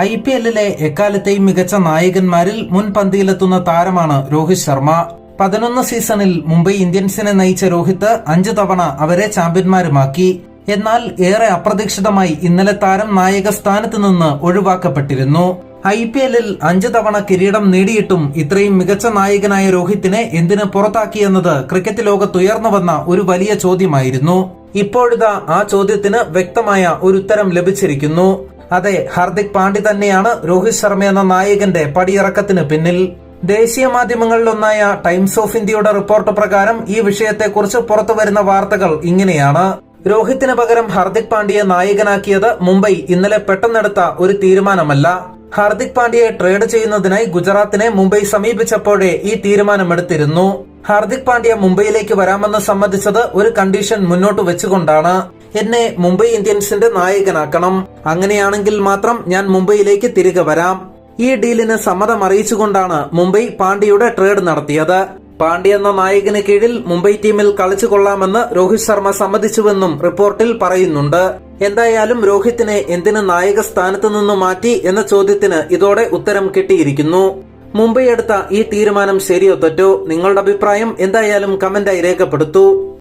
I P എല്ലിലെ എക്കാലത്തെയും മികച്ച നായകന്മാരിൽ മുൻപന്തിയിലെത്തുന്ന താരമാണ് രോഹിത് ശർമ്മ. പതിനൊന്ന് സീസണിൽ മുംബൈ ഇന്ത്യൻസിനെ നയിച്ച രോഹിത് അഞ്ചു തവണ അവരെ ചാമ്പ്യന്മാരുമാക്കി. എന്നാൽ ഏറെ അപ്രതീക്ഷിതമായി ഇന്നലെ താരം നായക സ്ഥാനത്ത് നിന്ന് ഒഴിവാക്കപ്പെട്ടിരുന്നു. ഐ പി എല്ലിൽ അഞ്ചു തവണ കിരീടം നേടിയിട്ടും ഇത്രയും മികച്ച നായകനായ രോഹിത്തിനെ എന്തിന് പുറത്താക്കിയെന്നത് ക്രിക്കറ്റ് ലോകത്ത് ഉയർന്നു വന്ന ഒരു വലിയ ചോദ്യമായിരുന്നു. ഇപ്പോഴിതാ ആ ചോദ്യത്തിന് വ്യക്തമായ ഒരു ഉത്തരം ലഭിച്ചിരിക്കുന്നു. അതെ ഹാർദിക് പാണ്ഡ്യ തന്നെയാണ് രോഹിത് ശർമ്മ എന്ന നായകന്റെ പടിയിറക്കത്തിന് പിന്നിൽ. ദേശീയ മാധ്യമങ്ങളിലൊന്നായ ടൈംസ് ഓഫ് ഇന്ത്യയുടെ റിപ്പോർട്ട് പ്രകാരം ഈ വിഷയത്തെക്കുറിച്ച് പുറത്തുവരുന്ന വാർത്തകൾ ഇങ്ങനെയാണ്. രോഹിത്തിന് പകരം ഹാർദിക് പാണ്ഡ്യയെ നായകനാക്കിയത് മുംബൈ. ഇന്നലെ പെട്ടെന്നെടുത്ത ഒരു തീരുമാനമല്ല. ഹാർദിക് പാണ്ഡ്യയെ ട്രേഡ് ചെയ്യുന്നതിനായി ഗുജറാത്തിനെ മുംബൈ സമീപിച്ചപ്പോഴേ ഈ തീരുമാനമെടുത്തിരുന്നു. ഹാർദിക് പാണ്ഡ്യ മുംബൈയിലേക്ക് വരാമെന്ന് സംബന്ധിച്ചത് ഒരു കണ്ടീഷൻ മുന്നോട്ട് വെച്ചുകൊണ്ടാണ്. എന്നെ മുംബൈ ഇന്ത്യൻസിന്റെ നായകനാക്കണം. അങ്ങനെയാണെങ്കിൽ മാത്രം ഞാൻ മുംബൈയിലേക്ക് തിരികെ വരാം. ഈ ഡീലിന് സമ്മതം അറിയിച്ചുകൊണ്ടാണ് മുംബൈ പാണ്ഡ്യയുടെ ട്രേഡ് നടത്തിയത്. പാണ്ഡ്യ എന്ന നായകന് കീഴിൽ മുംബൈ ടീമിൽ കളിച്ചു കൊള്ളാമെന്ന് രോഹിത് ശർമ്മ സമ്മതിച്ചുവെന്നും റിപ്പോർട്ടിൽ പറയുന്നുണ്ട്. എന്തായാലും രോഹിത്തിനെ എന്തിന് നായക സ്ഥാനത്ത് നിന്ന് മാറ്റി എന്ന ചോദ്യത്തിന് ഇതോടെ ഉത്തരം കിട്ടിയിരിക്കുന്നു. മുംബൈ എടുത്ത ഈ തീരുമാനം ശരിയോ തെറ്റോ? നിങ്ങളുടെ അഭിപ്രായം എന്തായാലും കമന്റായി രേഖപ്പെടുത്തൂ.